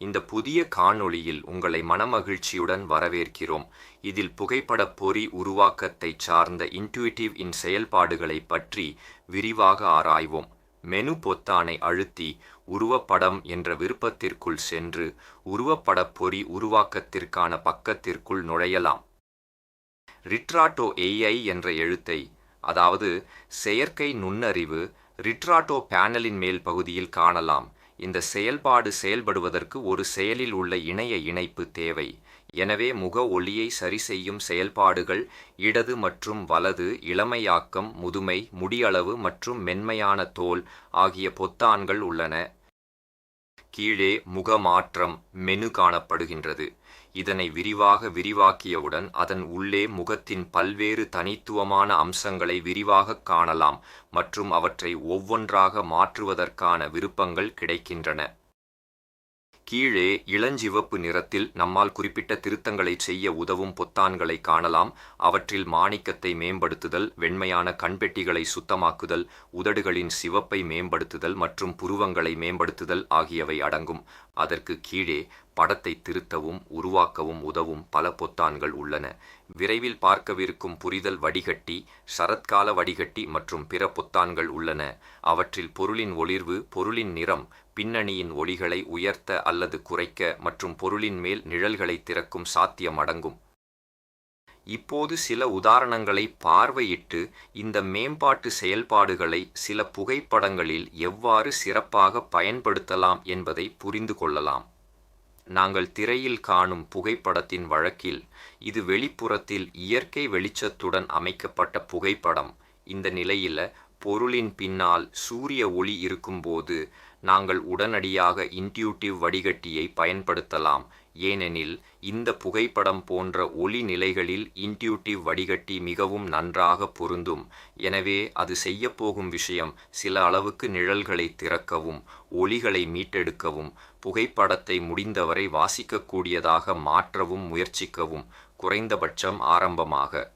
இந்த புதிய காணொளியில் உங்களை மனமகிழ்ச்சியுடன் வரவேற்கிறோம். இதில் புகைப்படப் பொறி உருவாக்கத்தை சார்ந்த இன்ட்யூட்டிவ் இன் செயல்பாடுகளை பற்றி விரிவாக ஆராய்வோம். மெனு பொத்தானை அழுத்தி உருவப்படம் என்ற விருப்பத்திற்குள் சென்று உருவப்படப் பொறி உருவாக்கத்திற்கான பக்கத்திற்குள் நுழையலாம். ரிட்ராட்டோ ஏஐ என்ற எழுத்தை அதாவது செயற்கை நுண்ணறிவு ரிட்ராட்டோ பேனலின் மேல் பகுதியில் காணலாம். இந்த செயல்பாடு செயல்படுவதற்கு ஒரு செயலில் உள்ள இணைய இணைப்பு தேவை. எனவே முக ஒளியை சரி செய்யும் செயல்பாடுகள் இடது மற்றும் வலது இளமையாக்கம் முதுமை முடியளவு மற்றும் மென்மையான தோல் ஆகிய பொத்தான்கள் உள்ளன. கீழே முக மாற்றம் மெனு காணப்படுகின்றது. இதனை விரிவாக விரிவாக்கியவுடன் அதன் உள்ளே முகத்தின் பல்வேறு தனித்துவமான அம்சங்களை விரிவாகக் காணலாம் மற்றும் அவற்றை ஒவ்வொன்றாக மாற்றுவதற்கான விருப்பங்கள் கிடைக்கின்றன. கீழே இளஞ்சிவப்பு நிறத்தில் நம்மால் குறிப்பிட்ட திருத்தங்களை செய்ய உதவும் பொத்தான்களை காணலாம். அவற்றில் மாணிக்கத்தை மேம்படுத்துதல் வெண்மையான கண்பெட்டிகளை சுத்தமாக்குதல் உதடுகளின் சிவப்பை மேம்படுத்துதல் மற்றும் புருவங்களை மேம்படுத்துதல் ஆகியவை அடங்கும். அதற்கு கீழே படத்தை திருத்தவும் உருவாக்கவும் உதவும் பல பொத்தான்கள் உள்ளன. விரைவில் பார்க்கவிருக்கும் புரிதல் வடிகட்டி சரத்கால வடிகட்டி மற்றும் பிற பொத்தான்கள் உள்ளன. அவற்றில் பொருளின் ஒளிர்வு பொருளின் நிறம் பின்னணியின் ஒளிகளை உயர்த்த அல்லது குறைக்க மற்றும் பொருளின் மேல் நிழல்களை திறக்கும் சாத்தியம் அடங்கும். இப்போது சில உதாரணங்களை பார்வையிட்டு இந்த மேம்பாட்டு செயல்பாடுகளை சில புகைப்படங்களில் எவ்வாறு சிறப்பாக பயன்படுத்தலாம் என்பதை புரிந்து கொள்ளலாம். நாங்கள் திரையில் காணும் புகைப்படத்தின் வழக்கில் இது வெளிப்புறத்தில் இயற்கை வெளிச்சத்துடன் அமைக்கப்பட்ட புகைப்படம். இந்த நிலையில் பொருளின் பின்னால் சூரிய ஒளி இருக்கும்போது நாங்கள் உடனடியாக இன்ட்யூட்டிவ் வடிகட்டியை பயன்படுத்தலாம். ஏனெனில் இந்த புகைப்படம் போன்ற ஒளி நிலைகளில் இன்ட்யூட்டிவ் வடிகட்டி மிகவும் நன்றாக பொருந்தும். எனவே அது செய்யப்போகும் விஷயம் சில அளவுக்கு நிழல்களை திறக்கவும் ஒளிகளை மீட்டெடுக்கவும் புகைப்படத்தை முடிந்தவரை வாசிக்கக்கூடியதாக மாற்றவும் முயற்சிக்கவும் குறைந்தபட்சம் ஆரம்பமாக.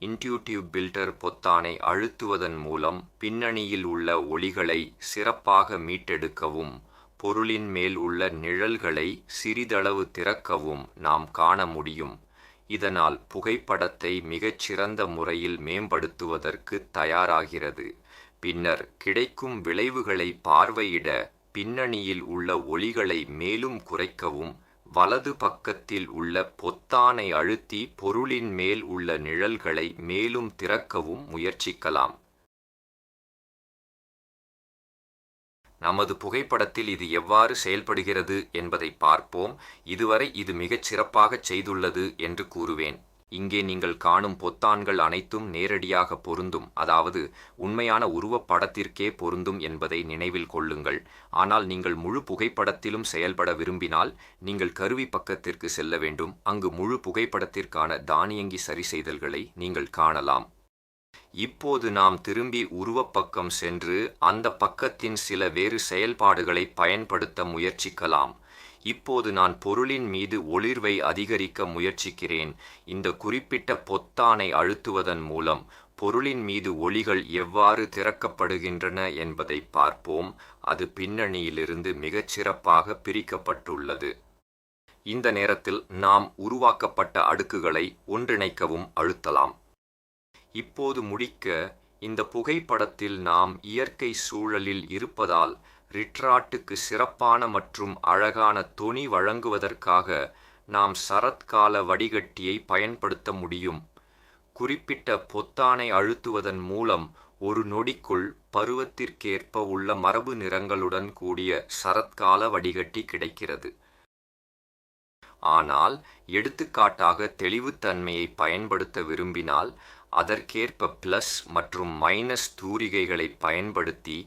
இன்ட்யூட்டிவ் பில்டர் பொத்தானை அழுத்துவதன் மூலம் பின்னணியில் உள்ள ஒளிகளை சிறப்பாக மீட்டெடுக்கவும் பொருளின் மேல் உள்ள நிழல்களை சிறிதளவு திறக்கவும் நாம் காண முடியும். இதனால் புகைப்படத்தை மிகச்சிறந்த முறையில் மேம்படுத்துவதற்கு தயாராகிறது. பின்னர் கிடைக்கும் விளைவுகளை பார்வையிட பின்னணியில் உள்ள ஒளிகளை மேலும் குறைக்கவும் வலது பக்கத்தில் உள்ள பொத்தானை அழுத்தி பொருளின் மேல் உள்ள நிழல்களை மேலும் திறக்கவும் முயற்சிக்கலாம். நமது புகைப்படத்தில் இது எவ்வாறு செயல்படுகிறது என்பதை பார்ப்போம். இதுவரை இது மிகச் சிறப்பாக செய்துள்ளது என்று கூறுவேன். இங்கே நீங்கள் காணும் பொத்தான்கள் அனைத்தும் நேரடியாக பொருந்தும் அதாவது உண்மையான உருவப்படத்திற்கே பொருந்தும் என்பதை நினைவில் கொள்ளுங்கள். ஆனால் நீங்கள் முழு புகைப்படத்திலும் செயல்பட விரும்பினால் நீங்கள் கருவி பக்கத்திற்கு செல்ல வேண்டும். அங்கு முழு புகைப்படத்திற்கான தானியங்கி சரிசெய்தல்களை நீங்கள் காணலாம். இப்போது நாம் திரும்பி உருவப்பக்கம் சென்று அந்த பக்கத்தின் சில வேறு செயல்பாடுகளை பயன்படுத்த முயற்சிக்கலாம். இப்போது நான் பொருளின் மீது ஒளிர்வை அதிகரிக்க முயற்சிக்கிறேன். இந்த குறிப்பிட்ட பொத்தானை அழுத்துவதன் மூலம் பொருளின் மீது ஒளிகள் எவ்வாறு திறக்கப்படுகின்றன என்பதை பார்ப்போம். அது பின்னணியிலிருந்து மிகச்சிறப்பாக பிரிக்கப்பட்டுள்ளது. இந்த நேரத்தில் நாம் உருவாக்கப்பட்ட அடுக்குகளை ஒன்றிணைக்கவும் அழுத்தலாம். இப்போது முடிக்க இந்த புகைப்படத்தில் நாம் இயற்கை சூழலில் இருப்பதால் ரிட்ராட்டுக்கு சிறப்பான மற்றும் அழகான தொனி வழங்குவதற்காக நாம் சரத்கால வடிகட்டியை பயன்படுத்த முடியும். குறிப்பிட்ட பொத்தானை அழுத்துவதன் மூலம் ஒரு நொடிக்குள் பருவத்திற்கேற்ப உள்ள மரபு நிறங்களுடன் கூடிய சரத்கால வடிகட்டி கிடைக்கிறது. ஆனால் எடுத்துக்காட்டாக தெளிவுத்தன்மையை பயன்படுத்த விரும்பினால் அதற்கேற்ப பிளஸ் மற்றும் மைனஸ் தூரிகைகளை பயன்படுத்தி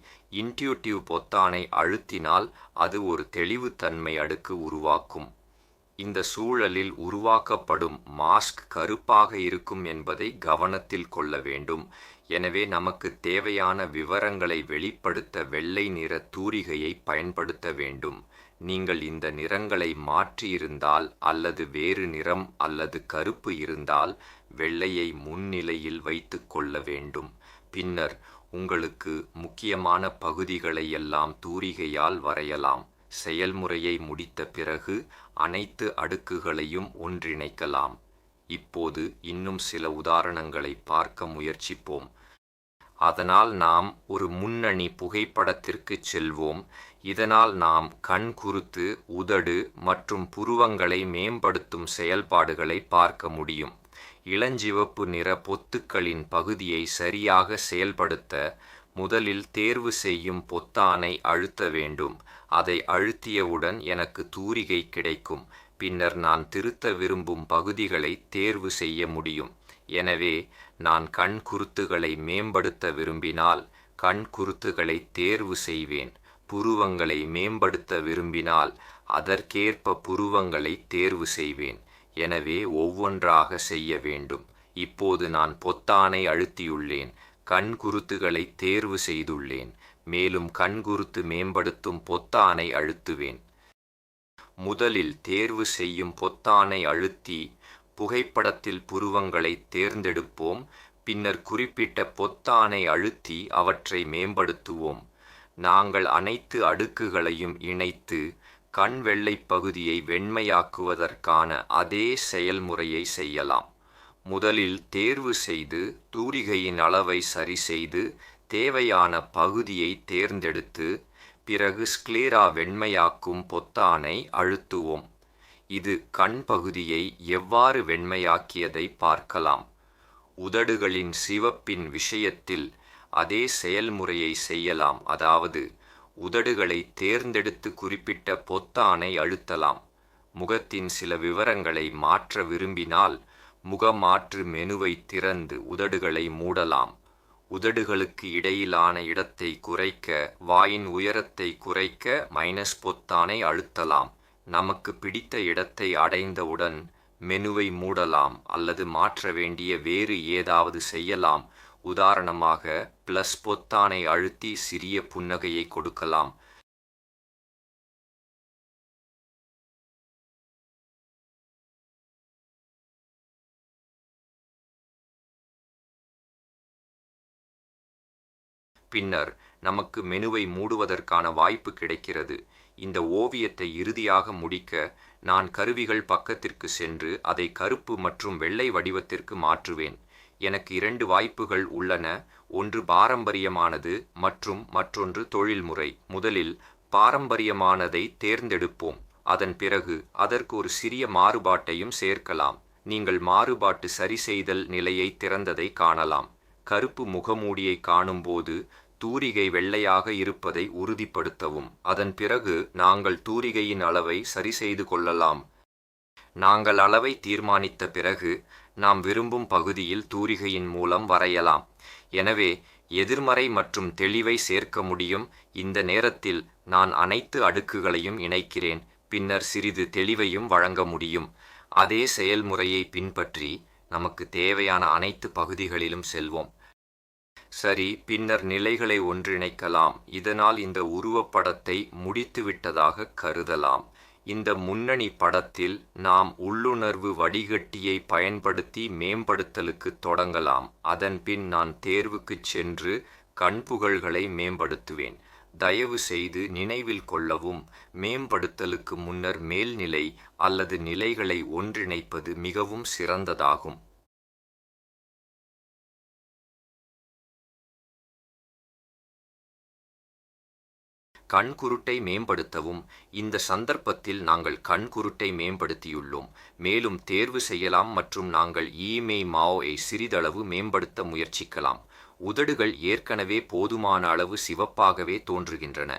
இன்ட்யூட்டிவ் பொத்தானை அழுத்தினால் அது ஒரு தெளிவுத்தன்மை அடுக்கு உருவாக்கும். இந்த சூழலில் உருவாக்கப்படும் மாஸ்க் கருப்பாக இருக்கும் என்பதை கவனத்தில் கொள்ள வேண்டும். எனவே நமக்கு தேவையான விவரங்களை வெளிப்படுத்த வெள்ளை நிற தூரிகையை பயன்படுத்த வேண்டும். நீங்கள் இந்த நிறங்களை மாற்றியிருந்தால் அல்லது வேறு நிறம் அல்லது கருப்பு இருந்தால் வெள்ளையை முன்னிலையில் வைத்து கொள்ள வேண்டும். பின்னர் உங்களுக்கு முக்கியமான பகுதிகளை எல்லாம் தூரிகையால் வரையலாம். செயல்முறையை முடித்த பிறகு அனைத்து அடுக்குகளையும் ஒன்றிணைக்கலாம். இப்போது இன்னும் சில உதாரணங்களை பார்க்க முயற்சிப்போம். அதனால் நாம் ஒரு முன்னணி புகைப்படத்திற்கு செல்வோம். இதனால் நாம் கண் குருத்து உதடு மற்றும் புருவங்களை மேம்படுத்தும் செயல்பாடுகளை பார்க்க முடியும். இளஞ்சிவப்பு நிற பொத்துக்களின் பகுதியை சரியாக செயல்படுத்த முதலில் தேர்வு செய்யும் பொத்தானை அழுத்த வேண்டும். அதை அழுத்தியவுடன் எனக்கு தூரிகை கிடைக்கும். பின்னர் நான் திருத்த விரும்பும் பகுதிகளை தேர்வு செய்ய முடியும். எனவே நான் கண் குருத்துகளை மேம்படுத்த விரும்பினால் கண் குருத்துகளை தேர்வு செய்வேன். புருவங்களை மேம்படுத்த விரும்பினால் அதற்கேற்ப புருவங்களை தேர்வு செய்வேன். எனவே ஒவ்வொன்றாக செய்ய வேண்டும். இப்போது நான் பொத்தானை அழுத்தியுள்ளேன் கண் குருத்துகளை தேர்வு செய்துள்ளேன் மேலும் கண்குருத்து மேம்படுத்தும் பொத்தானை அழுத்துவேன். முதலில் தேர்வு செய்யும் பொத்தானை அழுத்தி புகைப்படத்தில் புருவங்களை தேர்ந்தெடுப்போம் பின்னர் குறிப்பிட்ட பொத்தானை அழுத்தி அவற்றை மேம்படுத்துவோம். நாங்கள் அனைத்து அடுக்குகளையும் இணைத்து கண் வெள்ளை பகுதியை வெண்மையாக்குவதற்கான அதே செயல்முறையை செய்யலாம். முதலில் தேர்வு செய்து தூரிகையின் அளவை சரி செய்து தேவையான பகுதியை தேர்ந்தெடுத்து பிறகு ஸ்க்ளேரா வெண்மையாக்கும் பொத்தானை அழுத்துவோம். இது கண் பகுதியை எவ்வாறு வெண்மையாக்கியதை பார்க்கலாம். உதடுகளின் சிவப்பின் விஷயத்தில் அதே செயல்முறையை செய்யலாம். அதாவது உதடுகளை தேர்ந்தெடுத்து குறிப்பிட்ட பொத்தானை அழுத்தலாம். முகத்தின் சில விவரங்களை மாற்ற விரும்பினால் முகமாற்று மெனுவை திறந்து உதடுகளை மூடலாம். உதடுகளுக்கு இடையிலான இடத்தை குறைக்க வாயின் உயரத்தை குறைக்க மைனஸ் பொத்தானை அழுத்தலாம். நமக்கு பிடித்த இடத்தை அடைந்தவுடன் மெனுவை மூடலாம் அல்லது மாற்ற வேண்டிய வேறு ஏதாவது செய்யலாம். உதாரணமாக பிளஸ் பொத்தானை அழுத்தி சிறிய புன்னகையை கொடுக்கலாம். பின்னர் நமக்கு மெனுவை மூடுவதற்கான வாய்ப்பு கிடைக்கிறது. இந்த ஓவியத்தை இறுதியாக முடிக்க நான் கருவிகள் பக்கத்திற்கு சென்று அதை கருப்பு மற்றும் வெள்ளை வடிவத்திற்கு மாற்றுவேன். எனக்கு இரண்டு வாய்ப்புகள் உள்ளன. ஒன்று பாரம்பரியமானது மற்றும் மற்றொன்று தொழில்முறை. முதலில் பாரம்பரியமானதை தேர்ந்தெடுப்போம். அதன் பிறகு அதற்கு ஒரு சிறிய மாறுபாட்டையும் சேர்க்கலாம். நீங்கள் மாறுபாட்டு சரிசெய்தல் நிலையை திறந்ததை காணலாம். கருப்பு முகமூடியை காணும்போது தூரிகை வெள்ளையாக இருப்பதை உறுதிப்படுத்தவும். அதன் பிறகு நாங்கள் தூரிகையின் அளவை சரி செய்து கொள்ளலாம். நாங்கள் அளவை தீர்மானித்த பிறகு நாம் விரும்பும் பகுதியில் தூரிகையின் மூலம் வரையலாம். எனவே எதிர்மறை மற்றும் தெளிவை சேர்க்க முடியும். இந்த நேரத்தில் நான் அனைத்து அடுக்குகளையும் இணைக்கிறேன். பின்னர் சிறிது தெளிவையும் வழங்க முடியும். அதே செயல்முறையை பின்பற்றி நமக்கு தேவையான அனைத்து பகுதிகளிலும் செல்வோம். சரி பின்னர் நிலைகளை ஒன்றிணைக்கலாம். இதனால் இந்த உருவப்படத்தை முடித்துவிட்டதாக கருதலாம். இந்த முன்னணி படத்தில் நாம் உள்ளுணர்வு வடிகட்டியை பயன்படுத்தி மேம்படுத்தலுக்கு தொடங்கலாம். அதன்பின் நான் தேர்வுக்குச் சென்று கண்புகழ்களை மேம்படுத்துவேன். தயவு செய்து நினைவில் கொள்ளவும். மேம்படுத்தலுக்கு முன்னர் மேல்நிலை அல்லது நிலைகளை ஒன்றிணைப்பது மிகவும் சிறந்ததாகும். கண்குருட்டை மேம்படுத்தவும். இந்த சந்தர்ப்பத்தில் நாங்கள் கண்குருட்டை மேம்படுத்தியுள்ளோம். மேலும் தேர்வு செய்யலாம் மற்றும் நாங்கள் ஈமே மாவோயை சிறிதளவு மேம்படுத்த முயற்சிக்கலாம். உதடுகள் ஏற்கனவே போதுமான அளவு சிவப்பாகவே தோன்றுகின்றன.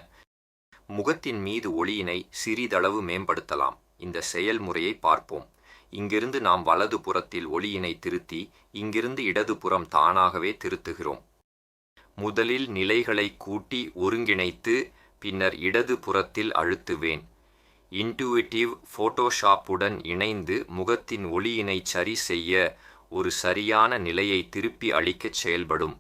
முகத்தின் மீது ஒளியினை சிறிதளவு மேம்படுத்தலாம். இந்த செயல்முறையை பார்ப்போம். இங்கிருந்து நாம் வலது புறத்தில் ஒளியினை திருத்தி இங்கிருந்து இடதுபுறம் தானாகவே திருத்துகிறோம். முதலில் நிலைகளை கூட்டி ஒருங்கிணைத்து பின்னர் இடது புறத்தில் அழுத்துவேன். இன்டுவிட்டிவ் ஃபோட்டோஷாப்புடன் இணைந்து முகத்தின் ஒளியினை சரி செய்ய ஒரு சரியான நிலையை திருப்பி அளிக்கச் செயல்படும்.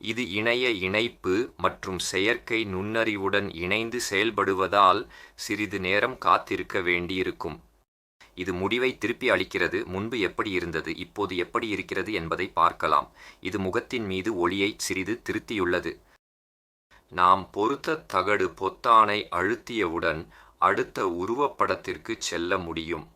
இது இணைய இணைப்பு மற்றும் செயற்கை நுண்ணறிவுடன் இணைந்து செயல்படுவதால் சிறிது நேரம் காத்திருக்க வேண்டியிருக்கும். இது முடிவை திருப்பி அளிக்கிறது. முன்பு எப்படி இருந்தது? இப்போது எப்படி இருக்கிறது என்பதை பார்க்கலாம். இது முகத்தின் மீது ஒளியை சிறிது திருத்தியுள்ளது. நாம் பொருத்த தகடு பொத்தானை அழுத்தியவுடன் அடுத்த உருவப்படத்திற்கு செல்ல முடியும்.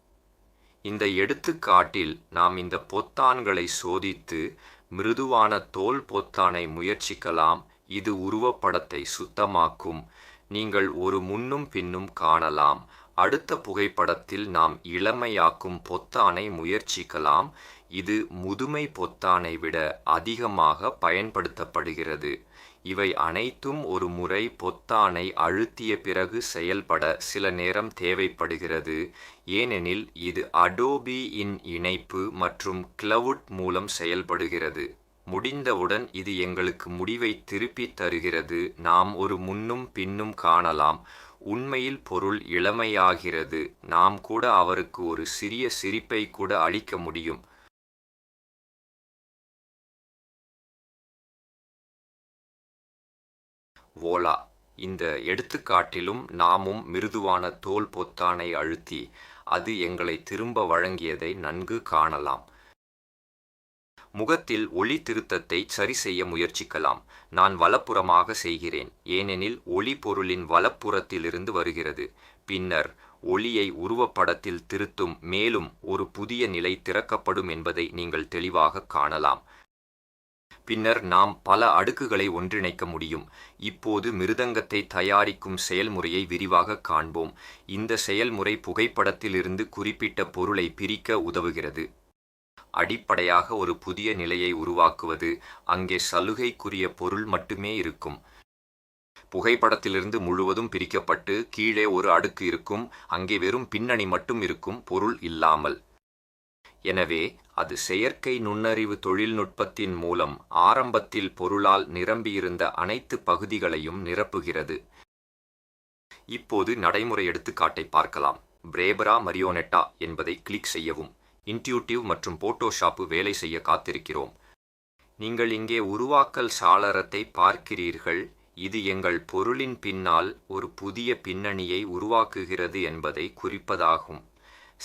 இந்த எடுத்துக்காட்டில் நாம் இந்த பொத்தான்களை சோதித்து மிருதுவான தோல் பொத்தானை முயற்சிக்கலாம். இது உருவப்படத்தை சுத்தமாக்கும். நீங்கள் ஒரு முன்னும் பின்னும் காணலாம். அடுத்த புகைப்படத்தில் நாம் இளமையாக்கும் பொத்தானை முயற்சிக்கலாம். இது முதுமை பொத்தானை விட அதிகமாக பயன்படுத்தப்படுகிறது. இவை அனைத்தும் ஒரு முறை பொத்தானை அழுத்திய பிறகு செயல்பட சில நேரம் தேவைப்படுகிறது. ஏனெனில் இது அடோபி இன் இணைப்பு மற்றும் கிளவுட் மூலம் செயல்படுகிறது. முடிந்தவுடன் இது எங்களுக்கு முடிவை திருப்பித் தருகிறது. நாம் ஒரு முன்னும் பின்னும் காணலாம். உண்மையில் பொருள் இளமையாகிறது. நாம் கூட அவருக்கு ஒரு சிறிய சிரிப்பை கூட அளிக்க முடியும். ஓலா இந்த எடுத்துக்காட்டிலும் நாமும் மிருதுவான தோல் பொத்தானை அழுத்தி அது எங்களை திரும்ப வழங்கியதை நன்கு காணலாம். முகத்தில் ஒளி திருத்தத்தை சரி செய்ய முயற்சிக்கலாம். நான் வலப்புறமாக செய்கிறேன். ஏனெனில் ஒளி பொருளின் வலப்புறத்திலிருந்து வருகிறது. பின்னர் ஒளியை உருவப்படத்தில் திருத்தும் மேலும் ஒரு புதிய நிலை திறக்கப்படும் என்பதை நீங்கள் தெளிவாக காணலாம். பின்னர் நாம் பல அடுக்குகளை ஒன்றிணைக்க முடியும். இப்போது மிருதங்கத்தை தயாரிக்கும் செயல்முறையை விரிவாக காண்போம். இந்த செயல்முறை புகைப்படத்திலிருந்து குறிப்பிட்ட பொருளை பிரிக்க உதவுகிறது. அடிப்படையாக ஒரு புதிய நிலையை உருவாக்குவது அங்கே சலுகைக்குரிய பொருள் மட்டுமே இருக்கும். புகைப்படத்திலிருந்து முழுவதும் பிரிக்கப்பட்டு கீழே ஒரு அடுக்கு இருக்கும் அங்கே வெறும் பின்னணி மட்டும் இருக்கும் பொருள் இல்லாமல். எனவே அது செயற்கை நுண்ணறிவு தொழில்நுட்பத்தின் மூலம் ஆரம்பத்தில் பொருளால் நிரம்பியிருந்த அனைத்து பகுதிகளையும் நிரப்புகிறது. இப்போது நடைமுறை எடுத்துக்காட்டை பார்க்கலாம். பிரேபரா மரியோனெட்டா என்பதை கிளிக் செய்யவும் இன்ட்யூட்டிவ் மற்றும் போட்டோஷாப்பு வேலை செய்ய காத்திருக்கிறோம். நீங்கள் இங்கே உருவாக்கல் சாளரத்தை பார்க்கிறீர்கள். இது எங்கள் பொருளின் பின்னால் ஒரு புதிய பின்னணியை உருவாக்குகிறது என்பதை குறிப்பதாகும்.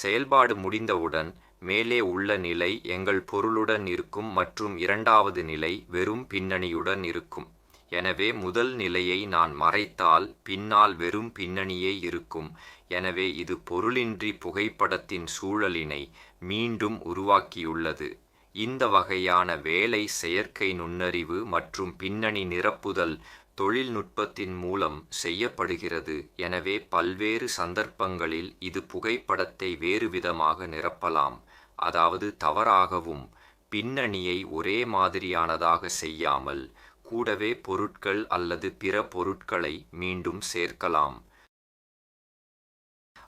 செயல்பாடு முடிந்தவுடன் மேலே உள்ள நிலை எங்கள் பொருளுடன் இருக்கும் மற்றும் இரண்டாவது நிலை வெறும் பின்னணியுடன் இருக்கும். எனவே முதல் நிலையை நான் மறைத்தால் பின்னால் வெறும் பின்னணியே இருக்கும். எனவே இது பொருளின்றி புகைப்படத்தின் சூழலினை மீண்டும் உருவாக்கியுள்ளது. இந்த வகையான வேலை செயற்கை நுண்ணறிவு மற்றும் பின்னணி நிரப்புதல் தொழில்நுட்பத்தின் மூலம் செய்யப்படுகிறது. எனவே பல்வேறு சந்தர்ப்பங்களில் இது புகைப்படத்தை வேறுவிதமாக நிரப்பலாம். அதாவது தவறாகவும் பின்னணியை ஒரே மாதிரியானதாக செய்யாமல் கூடவே பொருட்கள் அல்லது பிற பொருட்களை மீண்டும் சேர்க்கலாம்.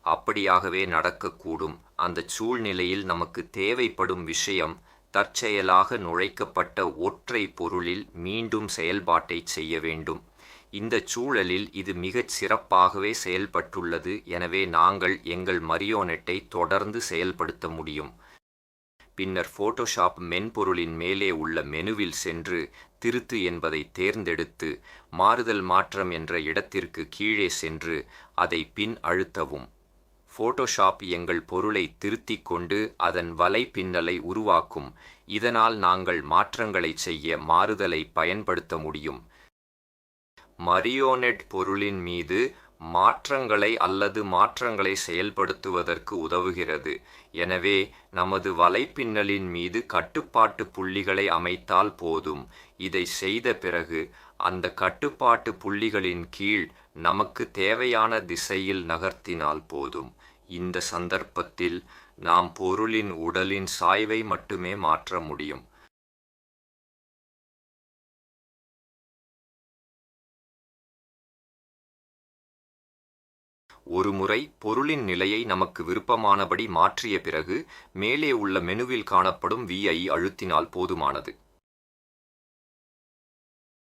அப்படியாகவே நடக்கக்கூடும். அந்த சூழ்நிலையில் நமக்கு தேவைப்படும் விஷயம் தற்செயலாக நுழைக்கப்பட்ட ஒற்றை பொருளில் மீண்டும் செயல்பாட்டை செய்ய வேண்டும். இந்த சூழலில் இது மிகச் சிறப்பாகவே செயல்பட்டுள்ளது. எனவே நாங்கள் எங்கள் மரியோனெட்டை தொடர்ந்து செயல்படுத்த முடியும். பின்னர் ஃபோட்டோஷாப் மென்பொருளின் மேலே உள்ள மெனுவில் சென்று திருத்து என்பதை தேர்ந்தெடுத்து மாறுதல் மாற்றம் என்ற இடத்திற்கு கீழே சென்று அதை பின் அழுத்தவும். ஃபோட்டோஷாப் எங்கள் பொருளை திருத்திக் கொண்டு அதன் வலைப்பின்னலை உருவாக்கும். இதனால் நாங்கள் மாற்றங்களை செய்ய மாறுதலை பயன்படுத்த முடியும். மரியோனெட் பொருளின் மீது மாற்றங்களை அல்லது மாற்றங்களை செயல்படுத்துவதற்கு உதவுகிறது. எனவே நமது வலைப்பின்னலின் மீது கட்டுப்பாட்டு புள்ளிகளை அமைத்தால் போதும். இதை செய்த பிறகு அந்த கட்டுப்பாட்டு புள்ளிகளின் கீழ் நமக்கு தேவையான திசையில் நகர்த்தினால் போதும். இந்த சந்தர்ப்பத்தில் நாம் பொருளின் உடலின் சாய்வை மட்டுமே மாற்ற முடியும். ஒருமுறை பொருளின் நிலையை நமக்கு விருப்பமானபடி மாற்றிய பிறகு மேலே உள்ள மெனுவில் காணப்படும் விஐ அழுத்தினால் போதுமானது.